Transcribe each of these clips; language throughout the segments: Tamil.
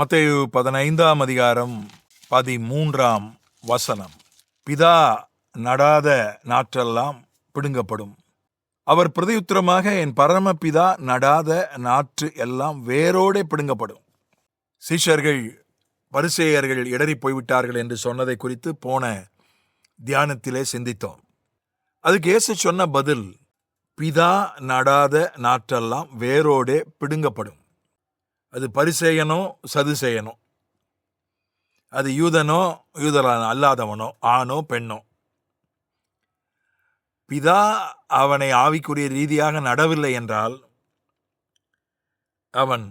மத்தேயு பதினைந்தாம் அதிகாரம் பதிமூன்றாம் வசனம். பிதா நடாத நாற்றெல்லாம் பிடுங்கப்படும். அவர் பிரதியுத்திரமாக என் பரமபிதா நடாத நாற்று எல்லாம் வேரோடே பிடுங்கப்படும். சீஷர்கள் பரிசேயர்கள் இடறி போய்விட்டார்கள் என்று சொன்னதை குறித்து போன தியானத்திலே சிந்தித்தோம். அதுக்கு இயேசு சொன்ன பதில் பிதா நடாத நாற்றெல்லாம் வேரோடே பிடுங்கப்படும். அது பரிசேயனோ சதுசேயனோ. அது யூதனோ யூதரான அல்லாதவனோ ஆணோ பெண்ணோ. பிதா அவனை ஆவிக்குரிய ரீதியாக நடவில்லை என்றால் அவன்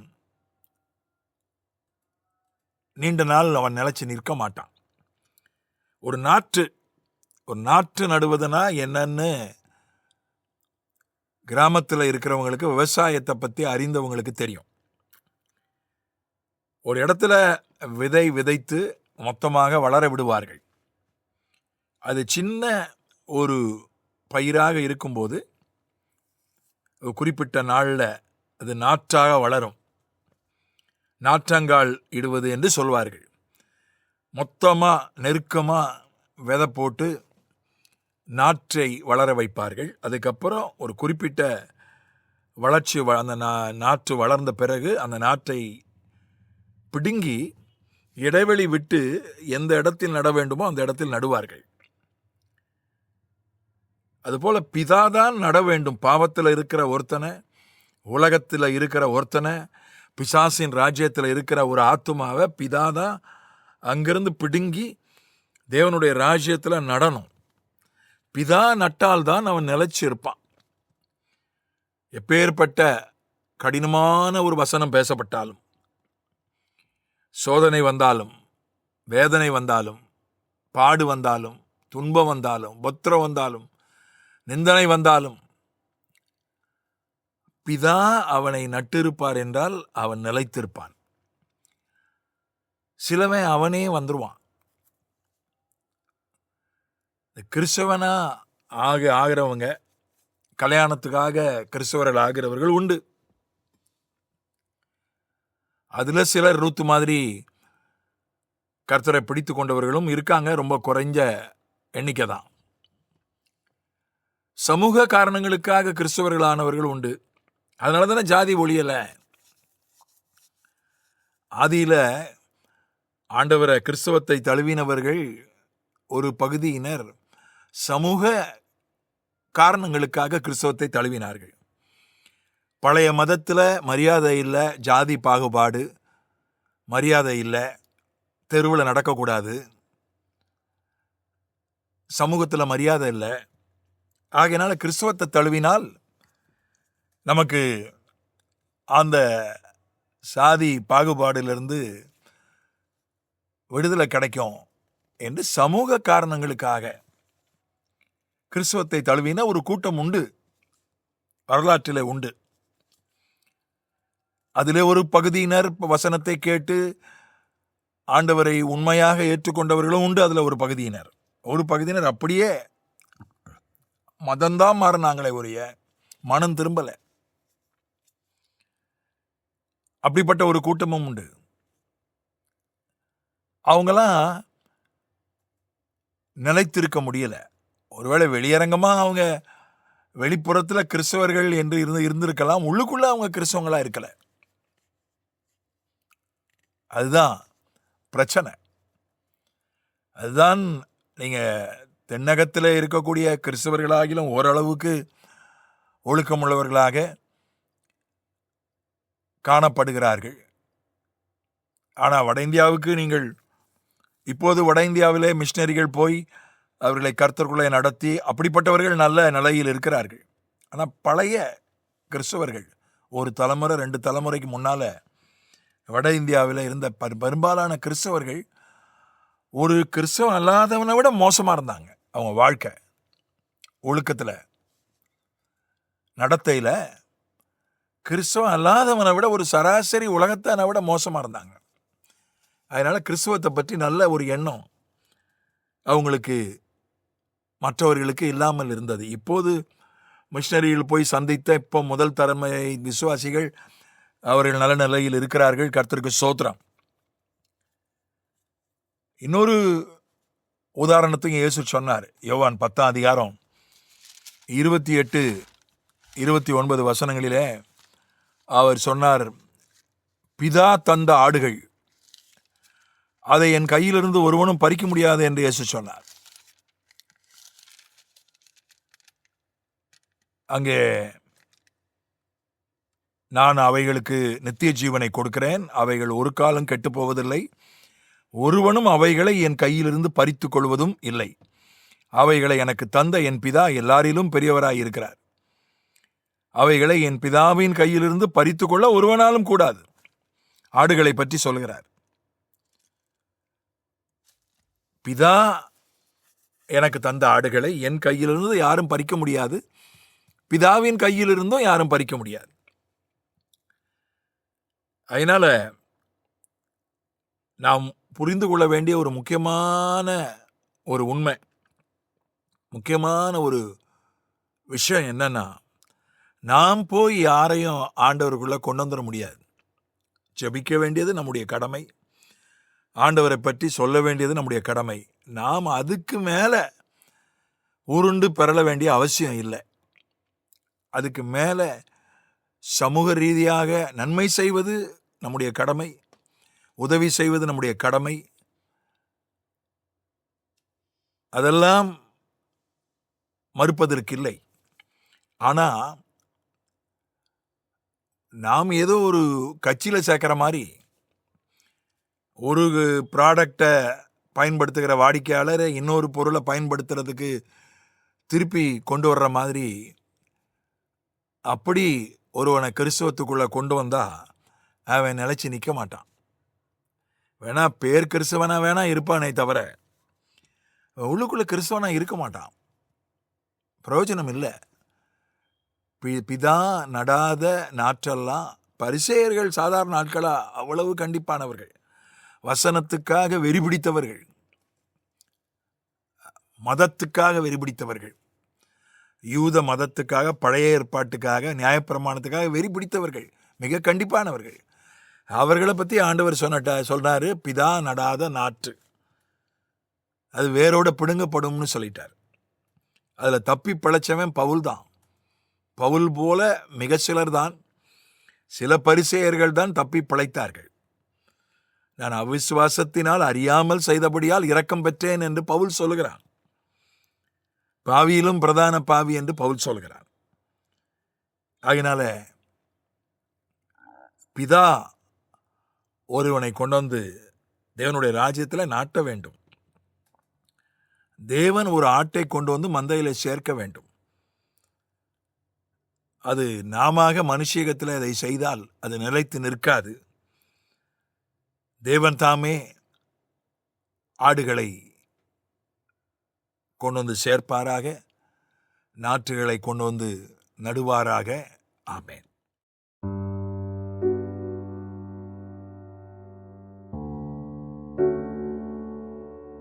நீண்ட நாள் அவன் நிலைச்சி நிற்க மாட்டான். ஒரு நாற்று ஒரு நாற்று நடுவதுனா என்னன்னு கிராமத்தில் இருக்கிறவங்களுக்கு விவசாயத்தை பற்றி அறிந்தவங்களுக்கு தெரியும். ஒரு இடத்துல விதை விதைத்து மொத்தமாக வளர விடுவார்கள். அது சின்ன ஒரு பயிராக இருக்கும்போது குறிப்பிட்ட நாளில் அது நாற்றாக வளரும். நாற்றங்கால் இடுவது என்று சொல்வார்கள். மொத்தமாக நெருக்கமாக விதை போட்டு நாற்றை வளர வைப்பார்கள். அதுக்கப்புறம் ஒரு குறிப்பிட்ட வளர்ச்சி வ- அந்த நா- நாற்று வளர்ந்த பிறகு அந்த நாற்றை பிடுங்கி இடைவெளி விட்டு எந்த இடத்தில் நட வேண்டுமோ அந்த இடத்தில் நடுவார்கள். அதுபோல பிதாதான் நட வேண்டும். பாவத்தில் இருக்கிற ஒருத்தனை உலகத்தில் இருக்கிற ஒருத்தனை பிசாசின் ராஜ்யத்தில் இருக்கிற ஒரு ஆத்துமாவை பிதாதான் அங்கிருந்து பிடுங்கி தேவனுடைய ராஜ்யத்தில் நடணும். பிதா நட்டால்தான் அவன் நிலைச்சிருப்பான். எப்பேற்பட்ட கடினமான ஒரு வசனம் பேசப்பட்டாலும் சோதனை வந்தாலும் வேதனை வந்தாலும் பாடு வந்தாலும் துன்பம் வந்தாலும் பொத்திரம் வந்தாலும் நிந்தனை வந்தாலும் பிதா அவனை நட்டிருப்பார் என்றால் அவன் நிலைத்திருப்பான். சிலவன் அவனே வந்துருவான். இந்த கிறிஸ்தவனா ஆக ஆகிறவங்க கல்யாணத்துக்காக கிறிஸ்தவர்கள் ஆகிறவர்கள் உண்டு. அதுல சிலர் ரூத்து மாதிரி கர்த்தரை பிடித்து கொண்டவர்களும் இருக்காங்க. ரொம்ப குறைஞ்ச எண்ணிக்கை தான். சமூக காரணங்களுக்காக கிறிஸ்தவர்களானவர்கள் உண்டு. அதனால தானே ஜாதி ஒழியலை. ஆதியில் ஆண்டவரை கிறிஸ்தவத்தை தழுவினவர்கள் ஒரு பகுதியினர் சமூக காரணங்களுக்காக கிறிஸ்தவத்தை தழுவினார்கள். பழைய மதத்தில் மரியாதை இல்லை ஜாதி பாகுபாடு மரியாதை இல்லை தெருவில் நடக்கக்கூடாது. சமூகத்தில் மரியாதை இல்லை. ஆகையினால கிறிஸ்தவத்தை தழுவினால் நமக்கு அந்த சாதி பாகுபாடிலிருந்து விடுதலை கிடைக்கும் என்று சமூக காரணங்களுக்காக கிறிஸ்தவத்தை தழுவின ஒரு கூட்டம் உண்டு. வரலாற்றிலே உண்டு. அதிலே ஒரு பகுதியினர் வசனத்தை கேட்டு ஆண்டவரை உண்மையாக ஏற்றுக்கொண்டவர்களும் உண்டு அதில் ஒரு பகுதியினர். ஒரு பகுதியினர் அப்படியே மதந்தான் மாறினாங்களே ஒழிய மனம் திரும்பலை. அப்படிப்பட்ட ஒரு கூட்டமும் உண்டு. அவங்களாம் நிலைத்திருக்க முடியலை. ஒருவேளை வெளியரங்கமாக அவங்க வெளிப்புறத்தில் கிறிஸ்தவர்கள் என்று இருந்து இருந்திருக்கலாம் உள்ளுக்குள்ளே அவங்க கிறிஸ்தவங்களாக இருக்கலை. அதுதான் பிரச்சனை. அதுதான் நீங்கள் தென்னகத்தில் இருக்கக்கூடிய கிறிஸ்தவர்களாகிலும் ஓரளவுக்கு ஒழுக்கமுள்ளவர்களாக காணப்படுகிறார்கள். ஆனால் வட இந்தியாவுக்கு நீங்கள் இப்போது வட இந்தியாவிலே மிஷினரிகள் போய் அவர்களை கருத்தர்களை நடத்தி அப்படிப்பட்டவர்கள் நல்ல நிலையில் இருக்கிறார்கள். ஆனால் பழைய கிறிஸ்தவர்கள் ஒரு தலைமுறை ரெண்டு தலைமுறைக்கு முன்னால் வட இந்தியாவில் இருந்த பெரும்பாலான கிறிஸ்தவர்கள் ஒரு கிறிஸ்தவன் அல்லாதவனை விட மோசமாக இருந்தாங்க. அவங்க வாழ்க்கை ஒழுக்கத்தில் நடத்தையில் கிறிஸ்தவன் அல்லாதவனை விட ஒரு சராசரி உலகத்தானை விட மோசமாக இருந்தாங்க. அதனால் கிறிஸ்துவத்தை பற்றி நல்ல ஒரு எண்ணம் அவங்களுக்கு மற்றவர்களுக்கு இல்லாமல் இருந்தது. இப்போது மிஷினரிகள் போய் சந்தித்த இப்போ முதல் தலைமை விசுவாசிகள் அவர்கள் நல்ல நிலையில் இருக்கிறார்கள். கர்த்தருக்கு சோத்திரம். இன்னொரு உதாரணத்தையும் இயேசு சொன்னார். யோவான் பத்தாம் அதிகாரம் இருபத்தி எட்டு இருபத்தி ஒன்பது வசனங்களிலே அவர் சொன்னார் பிதா தந்த ஆடுகள் அதை என் கையிலிருந்து ஒருவனும் பறிக்க முடியாது என்று இயேசு சொன்னார். அங்கே நான் அவைகளுக்கு நித்திய ஜீவனை கொடுக்கிறேன். அவைகள் ஒரு காலம் கெட்டுப்போவதில்லை. ஒருவனும் அவைகளை என் கையிலிருந்து பறித்து கொள்வதும் இல்லை. அவைகளை எனக்கு தந்த என் பிதா எல்லாரிலும் பெரியவராய் இருக்கிறார். அவைகளை என் பிதாவின் கையிலிருந்து பறித்து கொள்ள ஒருவனாலும் கூடாது. ஆடுகளை பற்றி சொல்கிறார். பிதா எனக்கு தந்த ஆடுகளை என் கையிலிருந்து யாரும் பறிக்க முடியாது. பிதாவின் கையிலிருந்தும் யாரும் பறிக்க முடியாது. அதனால் நாம் புரிந்து கொள்ள வேண்டிய ஒரு முக்கியமான ஒரு உண்மை முக்கியமான ஒரு விஷயம் என்னன்னா நாம் போய் யாரையும் ஆண்டவருக்குள்ளே கொண்டு வந்துட முடியாது. ஜெபிக்க வேண்டியது நம்முடைய கடமை ஆண்டவரை பற்றி சொல்ல வேண்டியது நம்முடைய கடமை. நாம் அதுக்கு மேலே உருண்டு பெறல வேண்டிய அவசியம் இல்லை. அதுக்கு மேலே சமூக ரீதியாக நன்மை செய்வது நம்முடைய கடமை உதவி செய்வது நம்முடைய கடமை. அதெல்லாம் மறுப்பதற்கில்லை. ஆனால் நாம் ஏதோ ஒரு கட்சியில் சேர்க்குற மாதிரி ஒரு ப்ராடக்டை பயன்படுத்துகிற வாடிக்கையாளரை இன்னொரு பொருளை பயன்படுத்துறதுக்கு திருப்பி கொண்டு வர்ற மாதிரி அப்படி ஒருவனை கிறிஸ்தவத்துக்குள்ளே கொண்டு வந்தால் அவன் நிலைச்சி நிற்க மாட்டான். வேணா பேர் கிறிஸ்தவனா வேணா இருப்பானே தவிர உள்ளுக்குள்ளே கிறிஸ்தவனா இருக்க மாட்டான். பிரயோஜனம் இல்லை. பி பிதா நடாத நாற்றெல்லாம் பரிசேயர்கள் சாதாரண ஆட்களாக அவ்வளவு கண்டிப்பானவர்கள். வசனத்துக்காக வெறி பிடித்தவர்கள். மதத்துக்காக வெறி பிடித்தவர்கள். யூத மதத்துக்காக பழைய ஏற்பாட்டுக்காக நியாயப்பிரமாணத்துக்காக வெறி பிடித்தவர்கள். மிக கண்டிப்பானவர்கள். அவர்களை பற்றி ஆண்டவர் சொன்னட்ட சொல்கிறாரு பிதா நடாத நாற்று. அது வேரோட பிடுங்கப்படும்னு சொல்லிட்டார். அதில் தப்பி பிழைச்சவன் பவுல் தான். பவுல் போல மிக சிலர் தான். சில பரிசெயர்கள் தான் தப்பி பிழைத்தார்கள். நான் அவிசுவாசத்தினால் அறியாமல் செய்தபடியால் இரக்கம் பெற்றேன் என்று பவுல் சொல்லுகிறான். பாவியிலும் பிரதான பாவி என்று பவுல் சொல்கிறான் அதனால பிதா ஒருவனை கொண்டு வந்து தேவனுடைய ராஜ்யத்தில் நாட்ட வேண்டும். தேவன் ஒரு ஆட்டை கொண்டு வந்து மந்தையில் சேர்க்க வேண்டும். அது நாமாக மனுஷீகத்தில் அதை செய்தால் அது நிலைத்து நிற்காது. தேவன் தாமே ஆடுகளை கொண்டு வந்து சேர்ப்பாராக நாற்றுகளை கொண்டு வந்து நடுவாராக. ஆமேன்.